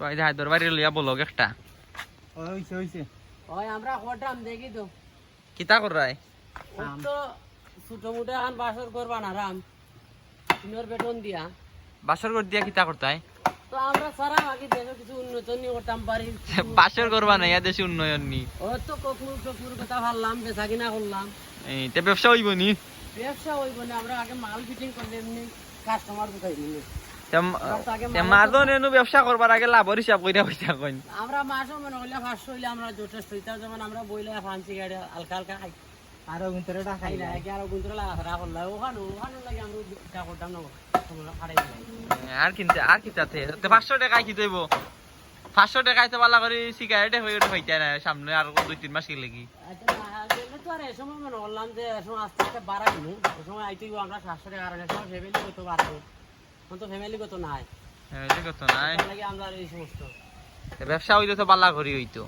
তো এই হায়দর বাড়ি লইয়া বলক একটা। হইছে হইছে। ওই আমরা হঠাম দেখি তো। কিতা করাই তো ছোট মোটো এখন বাসর করবা না রাম। তিনোর বেতন দিয়া। বাসর ঘর দিয়া কিতা করতাই তো আমরা সারা আগে দেশে কিছু উন্নত নিয়ে করতাম পারি বাসর করবা না ইয়া দেশে উন্নয়ন নি ও তো কখনো টকুর কথা ভাবলাম বেচা কিনা করলাম। এই তে ব্যবসা হইব নি? ব্যবসা হইব না আমরা আগে মাল ফিটিং করলে এমনি কাস্টমার কোথায় নিলে তেম- আমরা আগে তে মাল- মাজন এনু ব্যবসা করবার আগে লাভর হিসাব কইরা পয়সা কইন। আমরা মাসও মনে হইলে আমরা যথেষ্ট হইতাম যেমন আমরা বইলে ফান্সি গাড়ি হালকা হালকা খাই। আরও গুন্তরে খাই না একে আরও গুন্তরে লাগা ফেরা ওখানে ওখানে লাগে আমরা ইটা করতাম না তোমরা খাড়াই দিলাই। আর কিনতে আর কিতাতে তে পাঁচশো টাকায় কি দইব পাঁচশো টাকায় তো পালা করে সিগারেটে হয়ে ওঠে হইতে না সামনে আর দুই তিন মাস গেলে কি? আচ্ছা, সময় মনে করলাম যে আস্তে আস্তে বাড়াই নি ওই সময় আইতে আমরা সাতশো টাকা আর কত বাড়াবো। এখন তো ফ্যামিলি নাই। এটা নাই। লাগে আমরা এই সমস্ত ব্যবসা হইলে তো পাল্লা করি হইতো।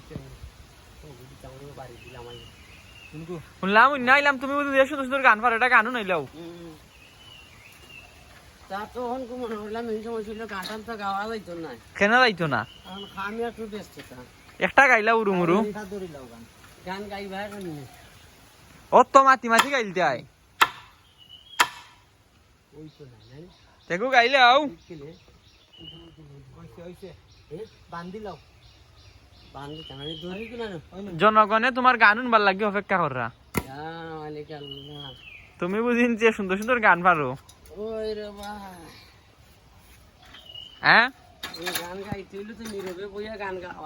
বাড়ি দিলাম আমি কিন্তু শুনলাম নাইলাম তুমি বুঝি যে সুন্দর সুন্দর গান পারো এটা গানও নাইলাও কেন যাইতো না? একটু গাইলা উরু মুরু গান গান গাইবা কেমনি ও তো মাতি মাতি গাইলতে আয় ওই তো না জানি দেখো গাইলে আও কিলে হইছে হইছে এ বান্ধি লাও বান্ধি টানানি ধরি কিনা না ওই না জনগণে তোমার গান শুনবার লাগে অপেক্ষা কররা তুমি বুঝিন যে সুন্দর সুন্দর গান পারো হ্যাঁ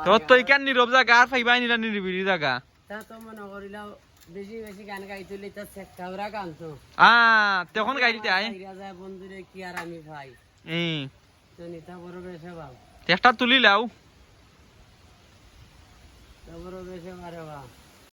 তোর তো ইকান নীরব জায়গা আর ফাইবাই নিলা নিরিবিলি জায়গা তা তো মনে করিলাম বেশি বেশি গান গাইতে হইলে তা সেক্টাবরা গান তো। আ তখন গাইতে আয় বাইরা বন্ধুরে কি আর আমি ভাই? তো নিতা বড় বেশে বাব চেষ্টা তুলি লাও। বড় বেশে মারে বা